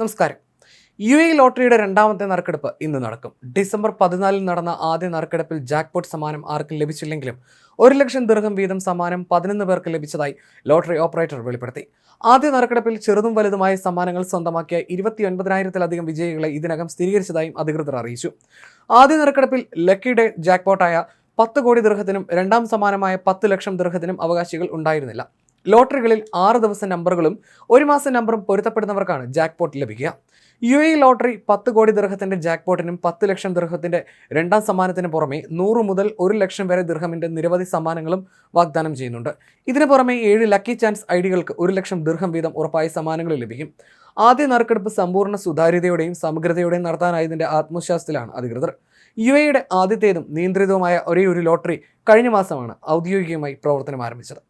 നമസ്കാരം. U A ലോട്ടറിയുടെ രണ്ടാമത്തെ നറുക്കെടുപ്പ് ഇന്ന് നടക്കും. ഡിസംബർ പതിനാലിൽ നടന്ന ആദ്യ നറുക്കെടുപ്പിൽ ജാക്ക്പോട്ട് സമ്മാനം ആർക്കും ലഭിച്ചില്ലെങ്കിലും ഒരു ലക്ഷം ദീർഘം വീതം സമ്മാനം പതിനൊന്ന് പേർക്ക് ലഭിച്ചതായി ലോട്ടറി ഓപ്പറേറ്റർ വെളിപ്പെടുത്തി. ആദ്യ നറുക്കെടുപ്പിൽ ചെറുതും വലുതുമായ സമ്മാനങ്ങൾ സ്വന്തമാക്കിയ ഇരുപത്തിയൊൻപതിനായിരത്തിലധികം വിജയികളെ ഇതിനകം സ്ഥിരീകരിച്ചതായും അധികൃതർ അറിയിച്ചു. ആദ്യ നറുക്കെടുപ്പിൽ ലക്കിയുടെ ജാക്ക്പോട്ടായ പത്ത് കോടി ദീർഘത്തിനും രണ്ടാം സമ്മാനമായ പത്ത് ലക്ഷം ദീർഘത്തിനും അവകാശികൾ ഉണ്ടായിരുന്നില്ല. ലോട്ടറികളിൽ ആറ് ദിവസം നമ്പറുകളും ഒരു മാസം നമ്പറും പൊരുത്തപ്പെടുന്നവർക്കാണ് ജാക്ക്പോട്ട് ലഭിക്കുക. യു എ ലോട്ടറി പത്ത് കോടി ദീർഘത്തിന്റെ ജാക്ക്പോട്ടിനും പത്ത് ലക്ഷം ദീർഘത്തിന്റെ രണ്ടാം സമ്മാനത്തിന് പുറമെ നൂറ് മുതൽ ഒരു ലക്ഷം വരെ ദീർഘമിന്റെ നിരവധി സമ്മാനങ്ങളും വാഗ്ദാനം ചെയ്യുന്നുണ്ട്. ഇതിന് പുറമെ ഏഴ് ലക്കി ചാൻസ് ഐഡികൾക്ക് ഒരു ലക്ഷം ദീർഘം വീതം ഉറപ്പായ സമ്മാനങ്ങൾ ലഭിക്കും. ആദ്യ നറുക്കെടുപ്പ് സമ്പൂർണ സുതാര്യതയോടെയും സമഗ്രതയോടെയും നടത്താനായതിന്റെ ആത്മവിശ്വാസത്തിലാണ് അധികൃതർ. യു എയുടെ ആദ്യത്തേതും നിയന്ത്രിതവുമായ ഒരേ ഒരു ലോട്ടറി കഴിഞ്ഞ മാസമാണ് ഔദ്യോഗികമായി പ്രവർത്തനം ആരംഭിച്ചത്.